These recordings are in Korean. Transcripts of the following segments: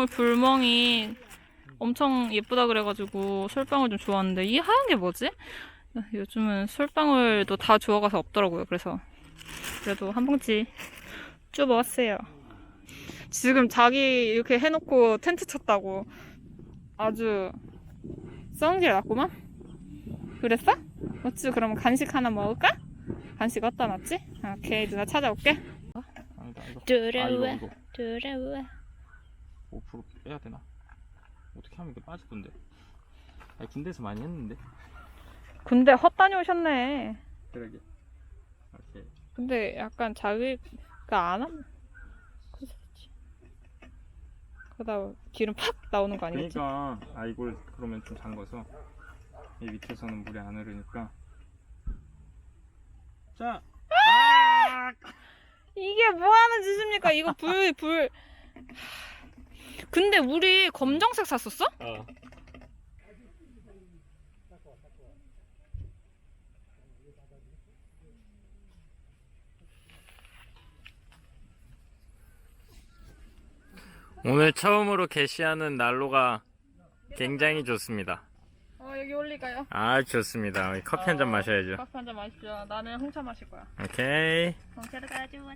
솔방울 불멍이 엄청 예쁘다 그래가지고 솔방울 좀 좋아하는데 이 하얀 게 뭐지? 요즘은 솔방울도 다 주워가서 없더라고요. 그래서 그래도 한 봉지 쭉 먹었어요. 지금 자기 이렇게 해놓고 텐트 쳤다고 아주 성질 났구만? 그랬어? 어찌 그럼 간식 하나 먹을까? 간식 어디다 놨지? 오케이 누나 찾아올게 이거. 아 이거 이거 들어와 5% 빼야 되나? 어떻게 하면 이게 빠지던데? 아니 군대에서 많이 했는데. 근데 헛 다녀오셨네 그러게. 오케이. 근데 약간 자기가 안 하면 그렇지 그러다 기름 팍 나오는 거 아니겠지? 그러니까 아 이걸 그러면 좀 잠궈서 이 밑에서는 물이 안 흐르니까. 자. 아! 이게 뭐 하는 짓입니까? 이거 불, 불. 근데 우리 검정색 샀었어? 어. 오늘 처음으로 게시하는 난로가 굉장히 좋습니다. 어, 여기 올릴까요? 아 좋습니다. 커피 한 잔 마셔야죠. 커피 한 잔 마십시오. 나는 홍차 마실 거야. 오케이. 홍차를 가져와.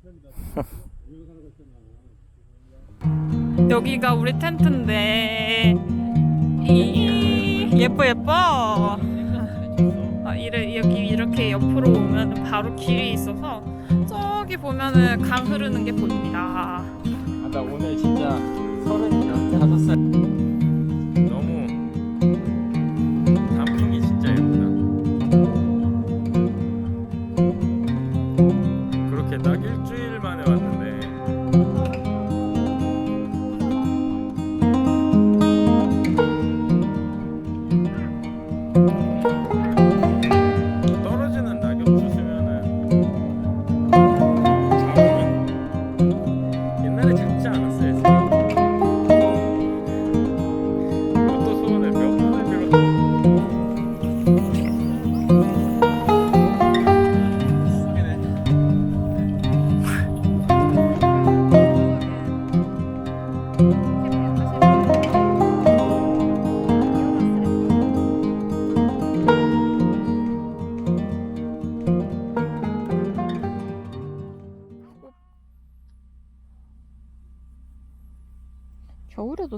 여기가 우리 텐트인데 이 예뻐 예뻐. 아, 이래, 여기 이렇게 옆으로 오면 바로 길이 있어서 저기 보면은 강 흐르는 게 보입니다. 아, 나 오늘 진짜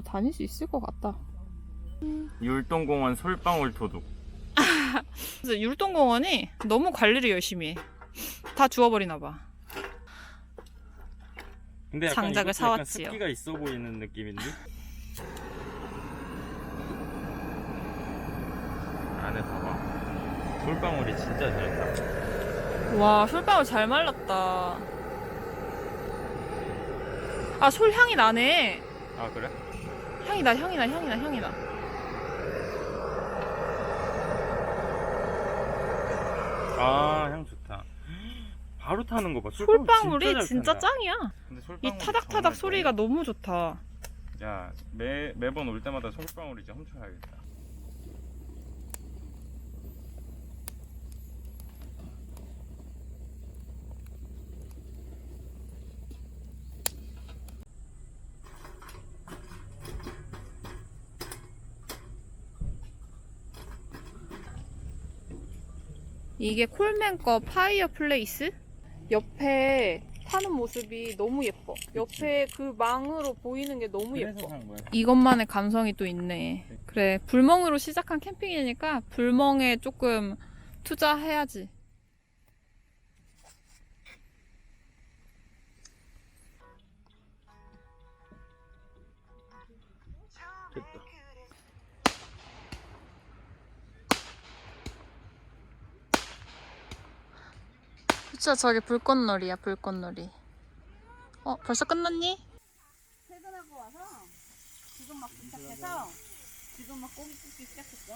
다닐 수 있을 것 같다. 율동공원 솔방울 도둑. 그래서 율동공원이 너무 관리를 열심히 해. 다 주워버리나 봐. 근데 약간 장작을 이것도 약간 사왔지요. 습기가 있어 보이는 느낌인데? 안에 봐봐. 솔방울이 진짜 잘 나. 와, 솔방울 잘 말랐다. 아, 솔 향이 나네. 아 그래? 향이 나, 향이 나, 향이 나, 향이 나. 아 향 좋다. 바로 타는 거 봐. 솔방울 솔방울이 잘 진짜 탄다. 짱이야. 이 타닥타닥 소리가 너무 좋다. 야, 매 매번 올 때마다 솔방울 이제 훔쳐야겠다. 이게 콜맨 거 파이어 플레이스? 옆에 타는 모습이 너무 예뻐. 옆에 그 망으로 보이는 게 너무 예뻐. 이것만의 감성이 또 있네. 그래, 불멍으로 시작한 캠핑이니까 불멍에 조금 투자해야지. 진짜 저기 불꽃놀이야, 불꽃놀이. 어, 벌써 끝났니? 퇴근하고 와서 지금 막 도착해서 지금 막 고기 굽기 시작했어.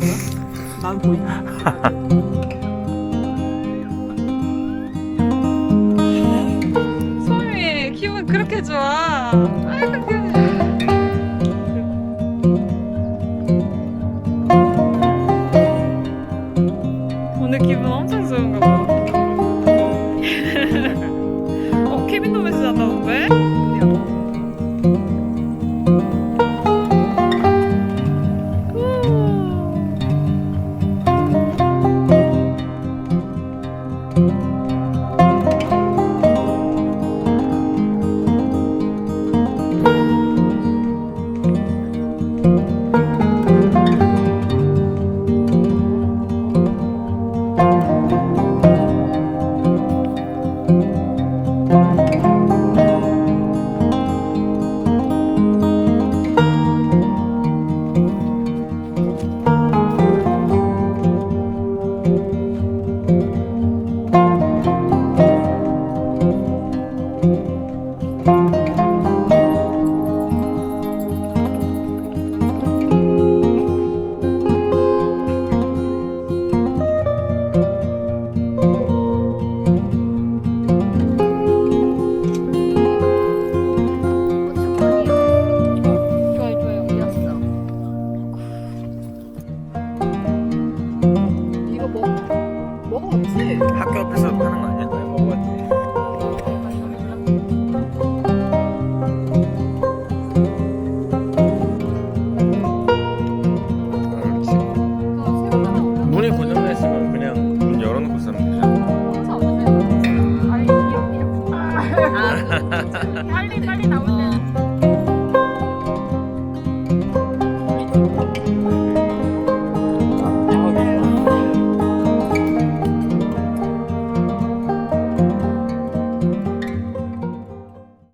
난. 소미 기분 그렇게 좋아. 아이고 귀여워. 오늘 기분 엄청 좋은가 봐. 어 케빈도 메시지 왔다던데? 좋아 Ini 点，拿回来